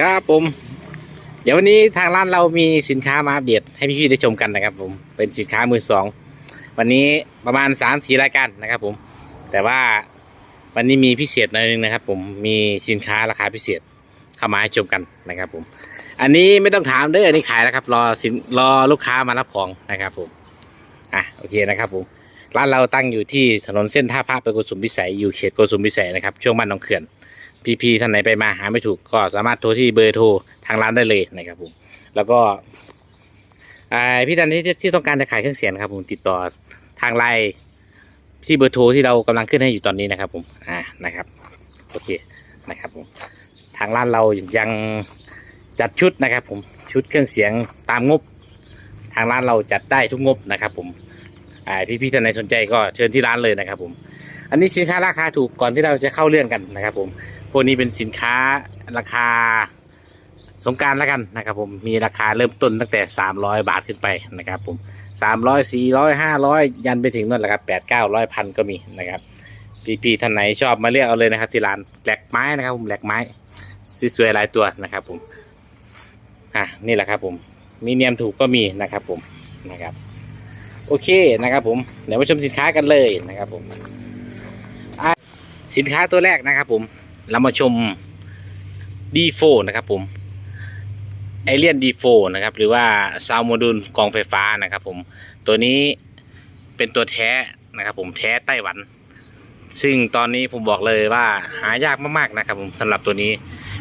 ครับผม เดี๋ยววันนี้ทางร้านเรามีสินค้ามาอัปเดตให้พี่ๆได้ชมกันนะครับ ผมเป็นสินค้ามือสองวันนี้ประมาณ3ามสี่รายการนะครับ ผม แต่ว่าวันนี้มีพิเศษหน่อยนึงนะครับ ผมมีสินค้าราคาพิเศษเข้ามาให้ชมกันนะครับ ผม อันนี้ไม่ต้องถามเด้ออันนี้ขายแล้วครับ รอสินรอลูกค้ามารับของนะครับ ผมอะโอเคนะครับ ผมร้านเราตั้งอยู่ที่ถนนเส้นท่าพระไปโกสุมพิสัยอยู่เขตโกสุมพิสัยนะครับช่วงบ้านหนองเขื่อน พี่ๆท่านไหนไปมาหาไม่ถูกก็สามารถโทรที่เบอร์โทรทางร้านได้เลยนะครับผมแล้วก็อ่าพี่ท่านที่ที่ต้องการจะขายเครื่องเสียงครับผมติดต่อทางไลน์ที่เบอร์โทรที่เรากำลังขึ้นให้อยู่ตอนนี้นะครับผมอ่านะครับโอเคนะครับผมทางร้านเรายังจัดชุดนะครับผมชุดเครื่องเสียงตามงบ ทางร้านเราจัดได้ทุกงบนะครับผมอ่พี่ๆท่านไหนสนใจก็เชิญที่ร้านเลยนะครับผม อันนี้สินค้าราคาถูกก่อนที่เราจะเข้าเรื่องกันนะครับ ผมพวกนี้เป็นสินค้าราคาสงการแล้วกันนะครับ ผมมีราคาเริ่มต้นตั้งแต่ 300 บาทขึ้นไปนะครับ ผม 300 400 500 ยันไปถึงนั่นแหละครับ8 900พันก็มีนะครับพี่ๆท่านไหนชอบมาเรียกเอาเลยนะครับ ที่ร้านแหลกไม้นะครับผมแหลกไม้สวยๆหลายตัวนะครับ ผมอะนี่แหละครับ ผมมีเนียมถูกก็มีนะครับ ผมนะครับ โอเคนะครับ ผมเดี๋ยวมาชมสินค้ากันเลยนะครับ ผม สินค้าตัวแรกนะครับผม เรามาชม D4 นะครับผมไอเลียน D4 นะครับ หรือว่าซาวโมดูลกองไฟฟ้านะครับผม ตัวนี้เป็นตัวแท้นะครับผมแท้ไต้หวัน ซึ่งตอนนี้ผมบอกเลยว่าหายากมากๆนะครับผมสำหรับตัวนี้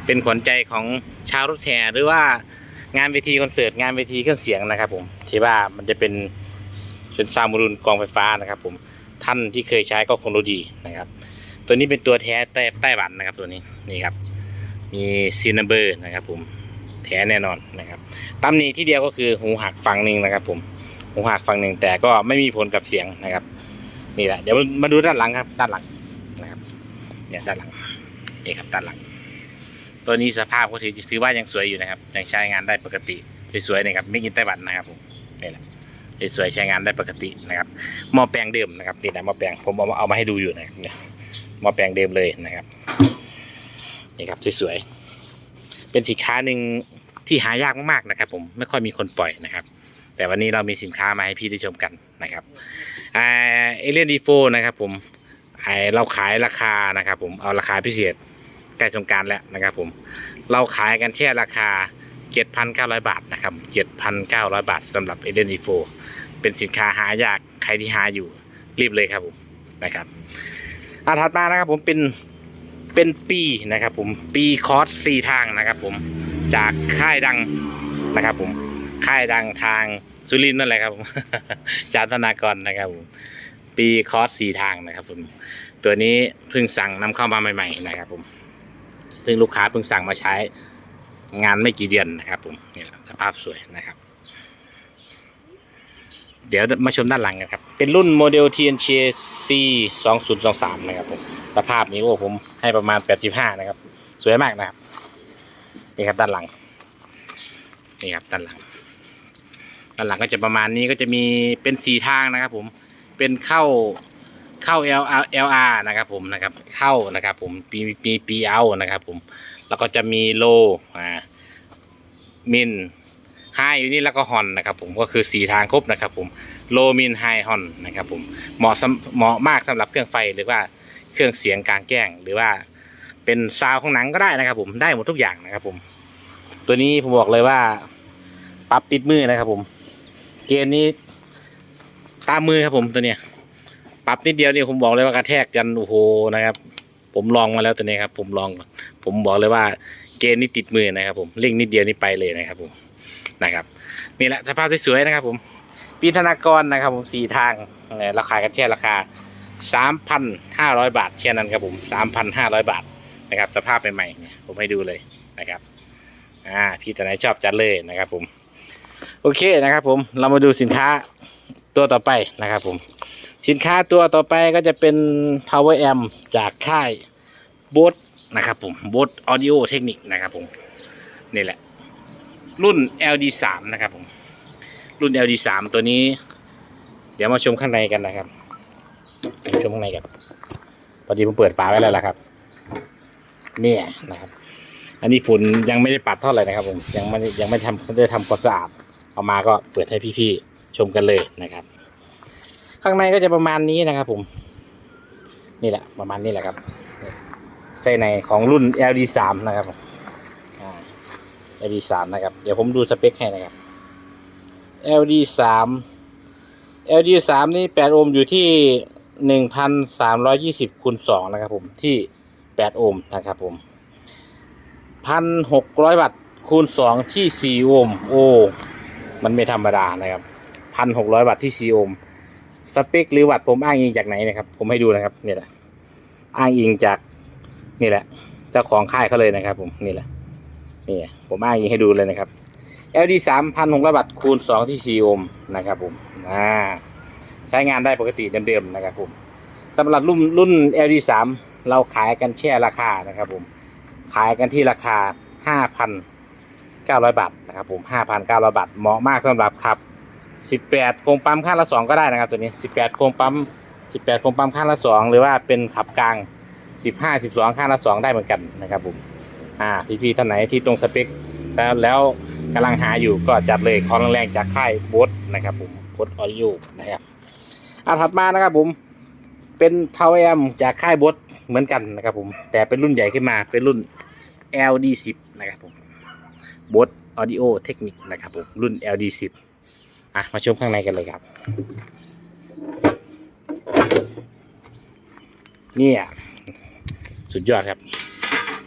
เป็นขวัญใจของชาวรถแห่หรือว่างานเวทีคอนเสิร์ตงานเวทีเครื่องเสียงนะครับผมที่ว่ามันจะเป็นเป็นซาวโมดูลกองไฟฟ้านะครับผมท่านที่เคยใช้ก็คงรู้ดีนะครับ ตัวนี้เป็นตัวแท้ไต้ไต้หวันนะครับตัวนี้นี่ครับ มีซีนเบอร์นะครับ ผมแท้แน่นอนนะครับตำหนิที่เดียวก็คือหูหักฝั่งหนึ่งนะครับ ผมหูหักฝั่งหนึ่งแต่ก็ไม่มีผลกับเสียงนะครับ นี่แหละเดี๋ยวมาดูด้านหลังครับ ด้านหลังนะครับเนี่ยด้านหลังนี่ครับด้านหลัง ตัวนี้สภาพก็ถือถือว่ายังสวยอยู่นะครับยังใช้งานได้ปกติสวยๆนะครับไม่กินไต้หวันนะครับผมนี่แหละสวยๆใช้งานได้ปกตินะครับหม้อแปลงเดิมนะครับนี่แหละหม้อแปลงผมเอามาเอามาให้ดูอยู่นะครับเนี่ย ม้อแปลงเดิมเลยนะครับนี่ครับสวยๆเป็นสินค้าหนึ่งที่หายากมากๆนะครับ ผมไม่ค่อยมีคนปล่อยนะครับ แต่วันนี้เรามีสินค้ามาให้พี่ได้ชมกันนะครับเอเลียนดีโฟนะครับ ผมไอเราขายราคานะครับ ผมเอาราคาพิเศษใกล้สงการแล้วนะครับ ผมเราขายกันแค่ราคา 7,900 บาทนะครับ7,900 บาทสำหรับเอเลนดีโฟเป็นสินค้าหายากใครที่หาอยู่รีบเลยครับผมนะครับ อาถัดมานะครับผมเป็นเป็นปีนะครับผมปีคอร์สสี่ทางนะครับผมจากค่ายดังนะครับผมค่ายดังทางสุรินทร์นั่นแหละครับผมจารธนากรนะครับผมปีคอร์สสี่ทางนะครับผมตัวนี้เพิ่งสั่งนำเข้ามาใหม่ ๆ นะครับผมเพิ่งลูกค้าเพิ่งสั่งมาใช้งานไม่กี่เดือนนะครับผมนี่แหละสภาพสวยนะครับ เดี๋ยวมาชมด้านหลังกันครับ เป็นรุ่นโมเดล TNC C 2 0 2 3นะครับผมสภาพนี้โอ้ผมให้ประมาณ85นะครับ สวยมากนะครับ นี่ครับด้านหลัง นี่ครับด้านหลัง ด้านหลังก็จะประมาณนี้ก็จะมีเป็นสีทางนะครับ ผมเป็นเข้าเข้า L R L R นะครับผมนะครับเข้านะครับ ผมปีปีปีเอานะครับผมแล้วก็จะมีโลอ่ามินไฮอยู่นี่แล้วก็ฮอนนะครับ ผมก็คือสีทางครบนะครับ ผม โลมินไฮฮอนนะครับผมเหมาะเหมาะมากสำหรับเครื่องไฟหรือว่าเครื่องเสียงกลางแจ้ง หรือว่าเป็นซาวของหนังก็ได้นะครับ ผมได้หมดทุกอย่างนะครับ ผม ตัวนี้ผมบอกเลยว่าปรับติดมือนะครับ ผม เกณฑ์นี้ตามมือครับผมตัวเนี้ยปรับนิดเดียวนี่ผมบอกเลยว่ากระแทกยันโอ้โหนะครับ ผมลองมาแล้วตัวนี้ครับ ผมลอง ผมบอกเลยว่าเกณฑ์นี้ติดมือนะครับ ผมเร่งนิดเดียวนี่ไปเลยนะครับ ผมนะครับนี่แหละสภาพสวยๆนะครับ ผม ปีธนากรนะครับผมสี่ทางเราคากันแค่ราคาสามพันห้าร้อยบาทแค่นั้นครับผมสามพันห้าร้อยบาทนะครับสภาพใหม่ๆเนี่ยผมให้ดูเลยนะครับอ่าพี่ตัวไหนชอบจัดเลยนะครับผมโอเคนะครับผมเรามาดูสินค้าตัวต่อไปนะครับผมสินค้าตัวต่อไปก็จะเป็น power amp จากค่ายบ o สนะครับผมบ o ส audio technique นะครับผมนี่แหละรุ่น LD 3 นะครับผม รุ่น LD 3ตัวนี้ เดี๋ยวมาชมข้างในกันนะครับมาชมข้างในกันพอดีผมเปิดฝาไว้แล้วล่ะครับ เนี่ยนะครับ อันนี้ฝุ่นยังไม่ได้ปัดเท่าไหร่นะครับผมยังไม่ยังไม่ทำไม่ได้ทำความสะอาดเอามาก็เปิดให้พี่ๆชมกันเลยนะครับ ข้างในก็จะประมาณนี้นะครับ ผม นี่แหละประมาณนี้แหละครับไส้ในของรุ่น LD 3นะครับผมอ่า LD 3นะครับ เดี๋ยวผมดูสเปคให้นะครับ LD 3 LD 3นี่8โอห์มอยู่ที่1,320คูณ2นะครับผมที่8โอห์มนะครับผม1,600วัตต์คูณ2ที่4โอห์มโอ้มันไม่ธรรมดานะครับ1,600วัตต์ที่4โอห์มสเปคหรือวัตต์ผมอ้างอิงจากไหนนะครับ ผมให้ดูนะครับนี่แหละอ้างอิงจากนี่แหละเจ้าของค่ายเขาเลยนะครับ ผมนี่แหละนี่ผมอ้างอิงให้ดูเลยนะครับ LD 3,600วัตต์คูณ 2 ที่ 4 โอห์มนะครับผมอ่าใช้งานได้ปกติเดิมๆนะครับผมสำหรับรุ่นรุ่น LD 3เราขายกันแช่ราคานะครับผมขายกันที่ราคา 5,900 บาทนะครับผม 5,900 บาทเหมาะมากสำหรับขับ 18 โครงปั๊มข้างละ 2 ก็ได้นะครับตัวนี้ 18 โครงปั๊ม 18 โครงปั๊มข้างละ 2 หรือว่าเป็นขับกลาง 15 12 ข้างละ 2 ได้เหมือนกันนะครับผมอ่าพี่ๆท่านไหนที่ตรงสเปค แล้วแล้วกำลังหาอยู่ก็จัดเลยของแรงๆจากค่ายบดนะครับผมบดออดิโอนะครับอ่าถัดมานะครับผมเป็น Power Amp จากค่ายบดเหมือนกันนะครับผมแต่เป็นรุ่นใหญ่ขึ้นมาเป็นรุ่น LD10 นะครับผมบดออดิโอเทคนิคนะครับผมรุ่น LD10 อะมาชมข้างในกันเลยครับเนี่ยสุดยอดครับ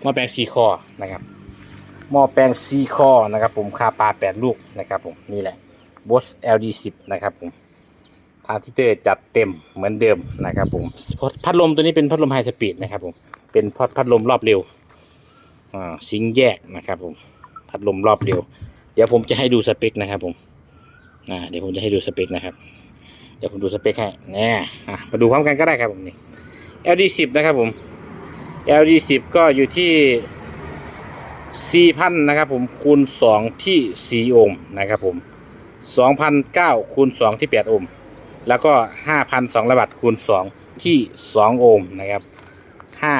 ม้อแปลงซีคอนะครับ หม้อแปลงซีคอนะครับผมคาปลาแปดลูกนะครับผมนี่แหละบอส LD10 นะครับผมทาร์ทิเตอร์จัดเต็มเหมือนเดิมนะครับผมพัดลมตัวนี้เป็นพัดลมไฮสปีดนะครับผมเป็นพัดพัดลมรอบเร็วอ่าซิงแยกนะครับผมพัดลมรอบเร็ว เดี๋ยวผมจะให้ดูสเปคนะครับผมอ่าเดี๋ยวผมจะให้ดูสเปคนะครับเดี๋ยวผมดูสเปคให้แน่อะมาดูพร้อมกันก็ได้ครับผมนี่ LD10 นะครับผม LD10 ก็อยู่ที่ 4,000นะครับผมคูณ2ที่4โอห์มนะครับผม2,009คูณ2ที่8โอห์มแล้วก็5,200วัตต์คูณ2ที่2โอห์มนะครับ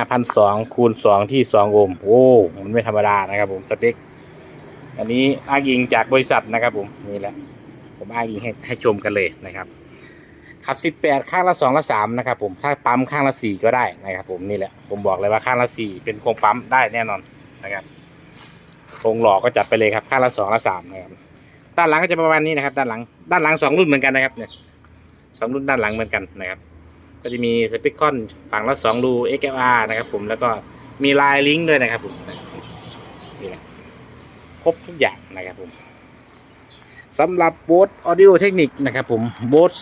5,200คูณ2ที่2โอห์มโอ้มันไม่ธรรมดานะครับผมสเปคอันนี้อ้างอิงจากบริษัทนะครับผมนี่แหละผมอ้างอิงให้ให้ชมกันเลยนะครับขับ18ข้างละ2ละ3นะครับผมถ้าปั๊มข้างละ4ก็ได้นะครับผมนี่แหละผมบอกเลยว่าข้างละ4เป็นโครงปั๊มได้แน่นอนนะครับ โครงหล่อก็จัดไปเลยครับข้างละ2ละ3นะครับด้านหลังก็จะประมาณนี้นะครับ ด้านหลังด้านหลัง2รุ่นเหมือนกันนะครับเนี่ยสองรุ่นด้านหลังเหมือนกันนะครับ ก็จะมีสปิคอนฝั่งละ2รู XLR นะครับ ผมแล้วก็มีลายลิงก์ด้วยนะครับผมนี่แหละครบทุกอย่างนะครับผมสำหรับโบสออดิโอเทคนิคนะครับผมโบส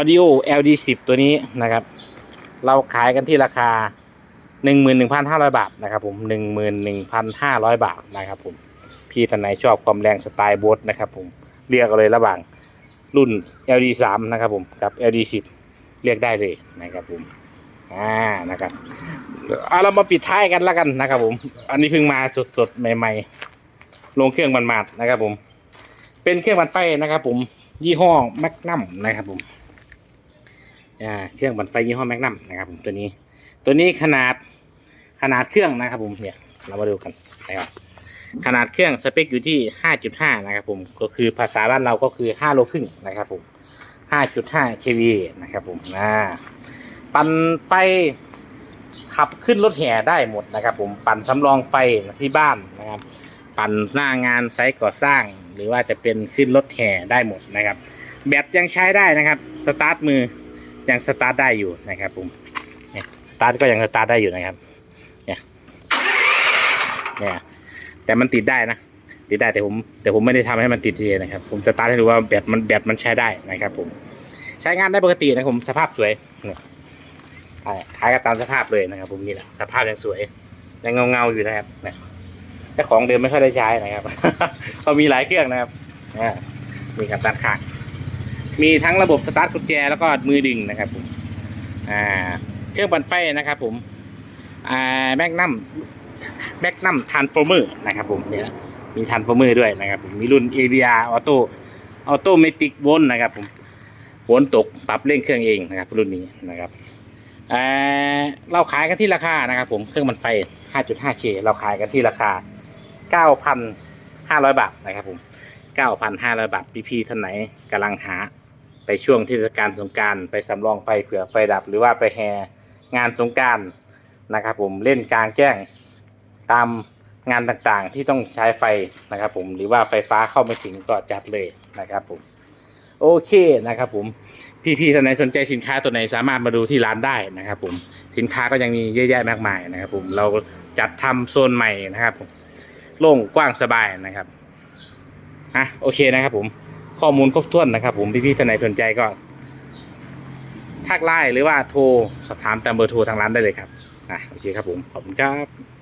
Audio LD10 ตัวนี้นะครับ เราขายกันที่ราคา 11,500บาทนะครับผม11,500บาทนะครับผมพี่ท่านไหนชอบความแรงสไตล์โบสนะครับผมเรียกเลยระหว่างรุ่น LD3 นะครับผมกับ LD10 เรียกได้เลยนะครับผมอ่านะครับเอาเรามาปิดท้ายกันแล้วกันนะครับผม อันนี้เพิ่งมาสดๆใหม่ ๆ ลงเครื่องมันมาดนะครับผม เป็นเครื่องบันไฟนะครับผม ยี่ห้อแมกนัมนะครับผมอ่าเครื่องบันไฟยี่ห้อแมกนัมนะครับผมตัวนี้ ตัวนี้ขนาด ขนาดเครื่องนะครับผมเนี่ยเรามาดูกันนะครับขนาดเครื่องสเปคอยู่ที่ 5.5 นะครับผมก็คือภาษาบ้านเราก็คือ 5 โลครึ่งนะครับผม 5.5 kV นะครับผมอ่าปั่นไฟขับขึ้นรถแห่ได้หมดนะครับ ผมปั่นสำรองไฟที่บ้านนะครับ ปั่นหน้างานไซต์ก่อสร้าง หรือว่าจะเป็นขึ้นรถแห่ได้หมดนะครับ แบตยังใช้ได้นะครับสตาร์ทมือยังสตาร์ทได้อยู่นะครับผมสตาร์ทก็ยังสตาร์ทได้อยู่นะครับ เนี่ยแต่มันติดได้นะติดได้แต่ผม แต่ผมไม่ได้ทำให้มันติดเทีนะครับ ผมสตาร์ทให้ดูว่าแบตมันแบตมันใช้ได้นะครับ ผม ใช้งานได้ปกตินะผมสภาพสวยเนี่ยอ่าขายกันตามสภาพเลยนะครับ ผมนี่แหละสภาพยังสวยยังเงาเงาๆอยู่นะครับเนี่ยแต่ของเดิมไม่ค่อยได้ใช้นะครับเขามีหลายเครื่องนะครับอ่านี่ครับด้านข้างมีทั้งระบบสตาร์ทกุญแจแล้วก็มือดึงนะครับผมอ่าเครื่องปั่นไฟนะครับ ผมอ่าแมกนัม แมกนัมทานโฟอร์เมอร์นะครับผมเนี่ยมีทานโฟอร์เมอร์ด้วยนะครับผมมีรุ่น AVR Auto Auto m a t i c วนนะครับผมวนตกปรับเร่งเครื่องเองนะครับรุ่นนี้นะครับเราขายกันที่ราคานะครับผมเครื่องมันไฟ 5.5K เราขายกันที่ราคา 9,500 บาทนะครับผม 9,500 บาทพี่ๆท่านไหนกำลังหาไปช่วงเทศกาลสงการไปสำรองไฟเผื่อไฟดับ หรือว่าไปแห่งานสงการนะครับผมเล่นกลางแจ้ง ตามงานต่างๆ ที่ต้องใช้ไฟนะครับ ผมหรือว่าไฟฟ้าเข้าไม่ถึงก็จัดเลยนะครับ ผม โอเคนะครับ ผมพี่ๆท่านไหนสนใจสินค้าตัวไหนสามารถมาดูที่ร้านได้นะครับ ผมสินค้าก็ยังมีเยอะแยะมากมายนะครับ ผมเราจัดทำโซนใหม่นะครับผมโล่งกว้างสบายนะครับอะโอเคนะครับ ผมข้อมูลครบถ้วนนะครับ ผมพี่ๆท่านไหนสนใจก็ทักไลน์หรือว่าโทรสอบถามตามเบอร์โทรทางร้านได้เลยครับอะโอเคครับผมขอบคุณครับ